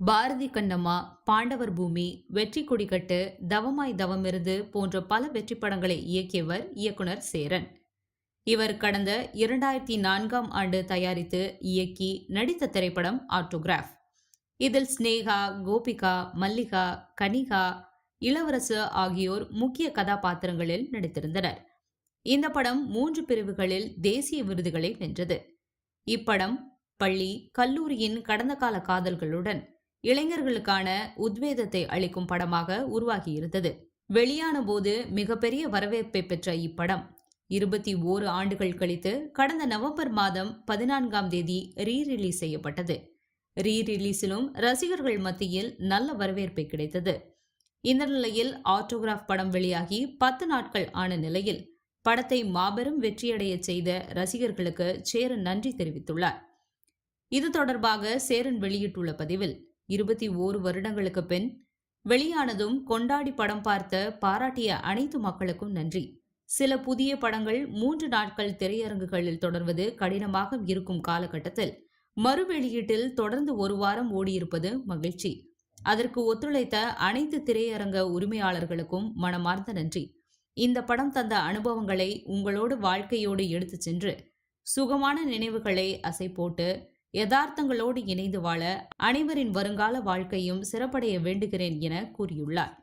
பாரதி கண்ணம்மா பாண்டவர் பூமி வெற்றி கொடிக்கட்டு தவமாய் தவமிருந்து போன்ற பல வெற்றி படங்களை இயக்கியவர் இயக்குனர் சேரன். இவர் கடந்த இரண்டாயிரத்தி நான்காம் ஆண்டு தயாரித்து இயக்கி நடித்த திரைப்படம் ஆட்டோகிராஃப் இதில் ஸ்னேகா கோபிகா மல்லிகா கனிகா இளவரசு ஆகியோர் முக்கிய கதாபாத்திரங்களில் நடித்திருந்தனர். இந்த படம் மூன்று பிரிவுகளில் தேசிய விருதுகளை வென்றது. இப்படம் பள்ளி கல்லூரியின் கடந்த கால காதல்களுடன் இளைஞர்களுக்கான உத்வேதத்தை அளிக்கும் படமாக உருவாகியிருந்தது. வெளியான போது மிகப்பெரிய வரவேற்பை பெற்ற இப்படம். இருபத்தி ஓரு ஆண்டுகள் கழித்து கடந்த நவம்பர் மாதம் பதினான்காம் தேதி ரீ ரிலீஸ் செய்யப்பட்டது. ரீ ரிலீஸிலும் ரசிகர்கள் மத்தியில் நல்ல வரவேற்பை கிடைத்தது. இந்த நிலையில் ஆட்டோகிராஃப் படம் வெளியாகி பத்து நாட்கள் ஆன நிலையில் படத்தை மாபெரும் வெற்றியடைய செய்த ரசிகர்களுக்கு சேரன் நன்றி தெரிவித்துள்ளார். இது தொடர்பாக சேரன் வெளியிட்டுள்ள பதிவில் இருபத்தி ஓரு வருடங்களுக்கு பின் வெளியானதும் கொண்டாடி படம் பார்த்த பாராட்டிய அனைத்து மக்களுக்கும் நன்றி. சில புதிய படங்கள் மூன்று நாட்கள் திரையரங்குகளில் தொடர்வது கடினமாக இருக்கும் காலகட்டத்தில் மறு வெளியீட்டில் தொடர்ந்து ஒரு வாரம் ஓடியிருப்பது மகிழ்ச்சி. அதற்கு ஒத்துழைத்த அனைத்து திரையரங்க உரிமையாளர்களுக்கும் மனமார்ந்த நன்றி. இந்த படம் தந்த அனுபவங்களை உங்களோடு வாழ்க்கையோடு எடுத்துச் சென்று சுகமான நினைவுகளை அசை போட்டு யதார்த்தங்களோடு இணைந்து வாழ அனைவரின் வருங்கால வாழ்க்கையும் சிறப்படைய வேண்டுகிறேன் என கூறியுள்ளார்.